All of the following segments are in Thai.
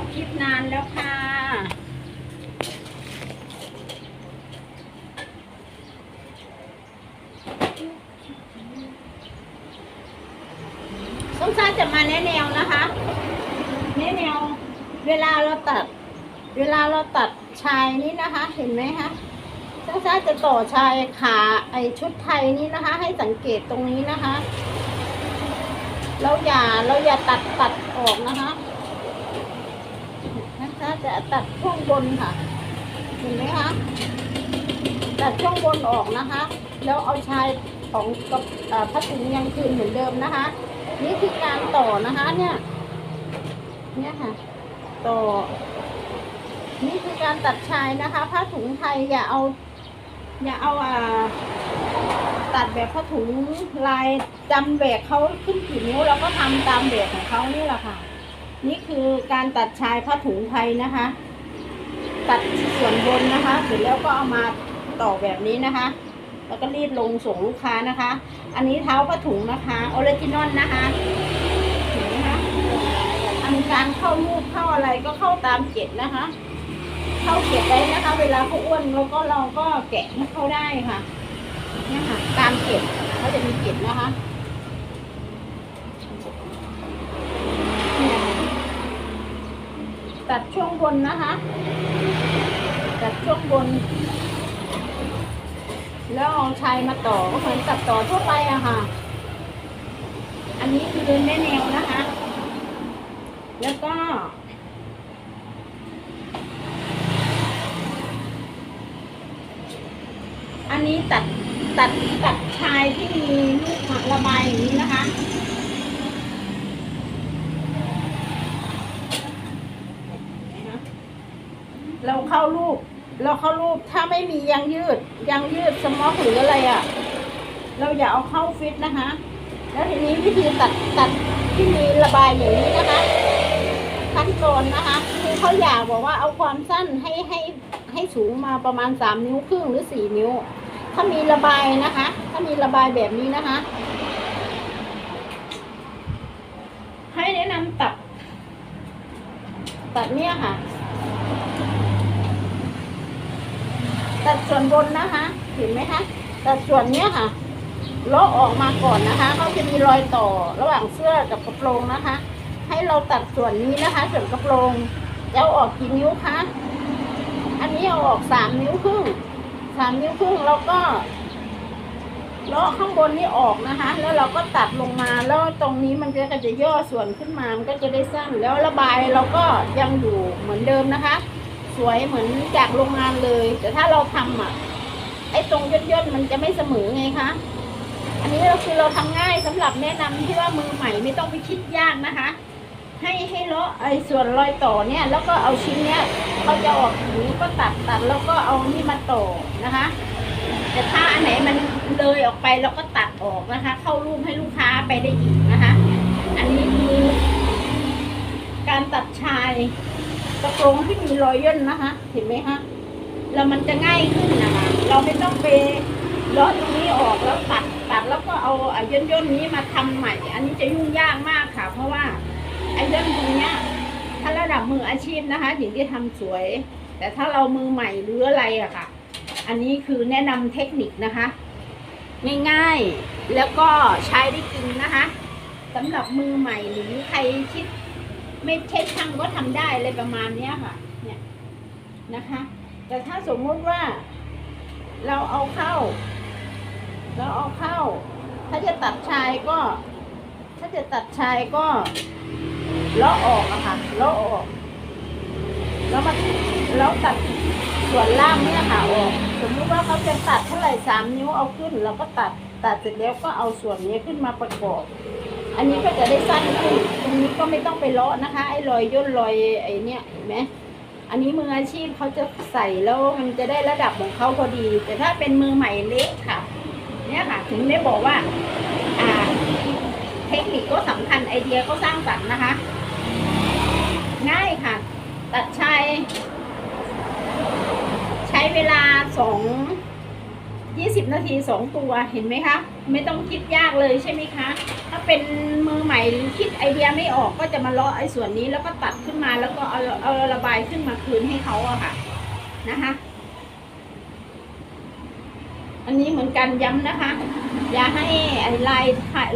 อกคลิปนานแล้วค่ะสงสารจะมาแนะแนวนะคะแนะแนว เวลาเราตัด เวลาเราตัดชายนี่นะคะ เห็นไหมคะสงสารจะต่อชายขาไอชุดไทยนี่นะคะ ให้สังเกตตรงนี้นะคะ เราอย่าเราอย่าตัดตัดออกนะคะ จะตัดช่วงบนค่ะ เห็นไหมคะ ตัดช่วงบนออกนะคะ แล้วเอาชายของกับผ้าถุงยังคืนเหมือนเดิมนะคะ นี่คือการต่อนะคะเนี่ย เนี่ยค่ะ ต่อ นี่คือการตัดชายนะคะผ้าถุงไทยอย่าเอา อย่าเอาอ่าตัดแบบผ้าถุงลายจำแบกเขาขึ้นกี่นิ้วเราก็ทำตามแบบของเขานี่แหละค่ะ นี่คือการตัดชายผ้าถุงไทยนะคะ ตัดส่วนบนนะคะเสร็จแล้วก็เอามาต่อแบบนี้นะคะ แล้วก็รีดลงส่งลูกค้านะคะ อันนี้เท้าผ้าถุงนะคะออริจินอลนะคะเห็นไหมคะอันการเข้ารูปเข้าอะไรก็เข้าตามเกล็ดนะคะ เข้าเกล็ดไว้นะคะ เวลาเขาอ้วนแล้วก็เราก็แกะให้เขาได้ค่ะเนี่ยค่ะ ตามเกล็ดเขาจะมีเกล็ดนะคะเนี่ยค่ะ ตัดช่วงบนนะคะ ตัดช่วงบน แล้วเอาชายมาต่อก็เหมือนกับต่อทั่วไปอะค่ะ อันนี้คือแม่แนวนะคะ แล้วก็อันนี้ตัดตัดตัดชายที่มีลูกระบายอย่างนี้นะคะ เราเข้ารูป เราเข้ารูปถ้าไม่มียางยืดยางยืดสมอกหรืออะไรอะ่ะ เราอย่าเอาเข้าฟิตนะคะ แล้วทีนี้วิธีตัดตัดที่มีระบายอย่างนี้นะคะขั้นตอนนะคะคือเขาอยากบอกว่าเอาความสั้นให้ให้ให้สูงมาประมาณสามนิ้วครึ่งหรือสี่นิ้ว ถ้ามีระบายนะคะ ถ้ามีระบายแบบนี้นะคะ ให้แนะนำตัด ตัดเนี่ยค่ะ ตัดส่วนบนนะคะเห็นไหมคะตัดส่วนเนี้ยค่ะเลาะออกมาก่อนนะคะเขาจะมีรอยต่อระหว่างเสื้อกับกระโปรงนะคะ ให้เราตัดส่วนนี้นะคะส่วนกระโปรงจะเอาออกกี่นิ้วคะอันนี้เอาออกสามนิ้วครึ่งสามนิ้วครึ่งแล้วก็เลาะข้างบนนี่ออกนะคะ แล้วเราก็ตัดลงมาแล้วตรงนี้มันก็จะย่อส่วนขึ้นมามันก็จะได้สั้นแล้วระบายเราก็ยังอยู่เหมือนเดิมนะคะ สวยเหมือนจากโรงงานเลย แต่ถ้าเราทำอะไอ้ตรงย่นๆมันจะไม่เสมอไงคะอันนี้เราคือเราทำง่ายสำหรับแนะนำที่ว่ามือใหม่ไม่ต้องไปคิดยากนะคะ ให้ให้เลาะไอ้ส่วนรอยต่อเนี่ย แล้วก็เอาชิ้นเนี้ยเขาจะออกอย่างนี้ก็ตัดตัดแล้วก็เอานี่มาต่อนะคะ แต่ถ้าอันไหนมันเลยออกไปเราก็ตัดออกนะคะ เข้ารูปให้ลูกค้าไปได้อีกนะคะ อันนี้คือการตัดชาย กระโปรงที่มีรอยย่นนะคะ เห็นไหมคะแล้วมันจะง่ายขึ้นนะคะ เราไม่ต้องไปเลาะตรงนี้ออกแล้วตัดตัดแล้วก็เอาไอ้ย่นย่นนี้มาทำใหม่ อันนี้จะยุ่งยากมากค่ะ เพราะว่าไอ้ย่นตรงเนี้ยถ้าระดับมืออาชีพนะคะถึงจะทำสวย แต่ถ้าเรามือใหม่หรืออะไรอะค่ะ อันนี้คือแนะนำเทคนิคนะคะ ง่ายๆแล้วก็ใช้ได้จริงนะคะสำหรับมือใหม่หรือใครคิด ไม่ใช่ช่างก็ทำได้อะไรประมาณเนี้ยค่ะ เนี่ยนะคะ แต่ถ้าสมมุติว่า เราเอาเข้า เราเอาเข้า ถ้าจะตัดชายก็ ถ้าจะตัดชายก็เลาะออกอะค่ะเลาะออก แล้วมาแล้วตัดส่วนล่างเนี่ยค่ะออกสมมติว่าเขาจะตัดเท่าไหร่สามนิ้วเอาขึ้น เราก็ตัดตัดเสร็จแล้วก็เอาส่วนนี้ขึ้นมาประกอบ อันนี้ก็จะได้สั้นขึ้นตรงนี้ก็ไม่ต้องไปเลาะนะคะ ไอ้รอยย่นรอยไอ้เนี่ยเห็นไหมอันนี้มืออาชีพเขาจะใส่แล้วมันจะได้ระดับของเขาพอดี แต่ถ้าเป็นมือใหม่เละค่ะ เนี่ยค่ะ ถึงได้บอกว่า อ่า เทคนิคก็สำคัญไอเดียก็สร้างสรรค์นะคะ ง่ายค่ะ ตัดชายใช้เวลาสอง ยี่สิบนาทีสองตัวเห็นไหมคะ ไม่ต้องคิดยากเลยใช่ไหมคะ ถ้าเป็นมือใหม่หรือคิดไอเดียไม่ออกก็จะมาเลาะไอ้ส่วนนี้แล้วก็ตัดขึ้นมาแล้วก็เอาเอาระบายขึ้นมาคืนให้เขาอะค่ะนะคะอันนี้เหมือนกันย้ำนะคะ อย่าให้ไอ้ลาย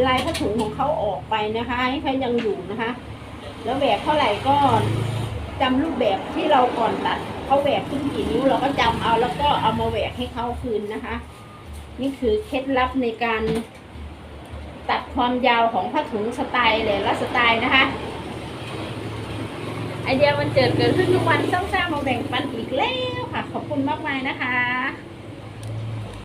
ลายผ้าถุงของเขาออกไปนะคะให้เขายังอยู่นะคะ แล้วแหวกเท่าไหร่ก็จำรูปแบบที่เราก่อนตัด เขาแหวกขึ้นกี่นิ้วเราก็จำเอาแล้วก็เอามาแหวกให้เขาคืนนะคะ นี่คือเคล็ดลับในการ ตัดความยาวของผ้าถุงสไตล์เลยละสไตล์นะคะ ไอเดียมันเจิดเกิดขึ้นทุกวันสร้างๆมาแบ่งปันอีกแล้วค่ะ ขอบคุณมากมายนะคะ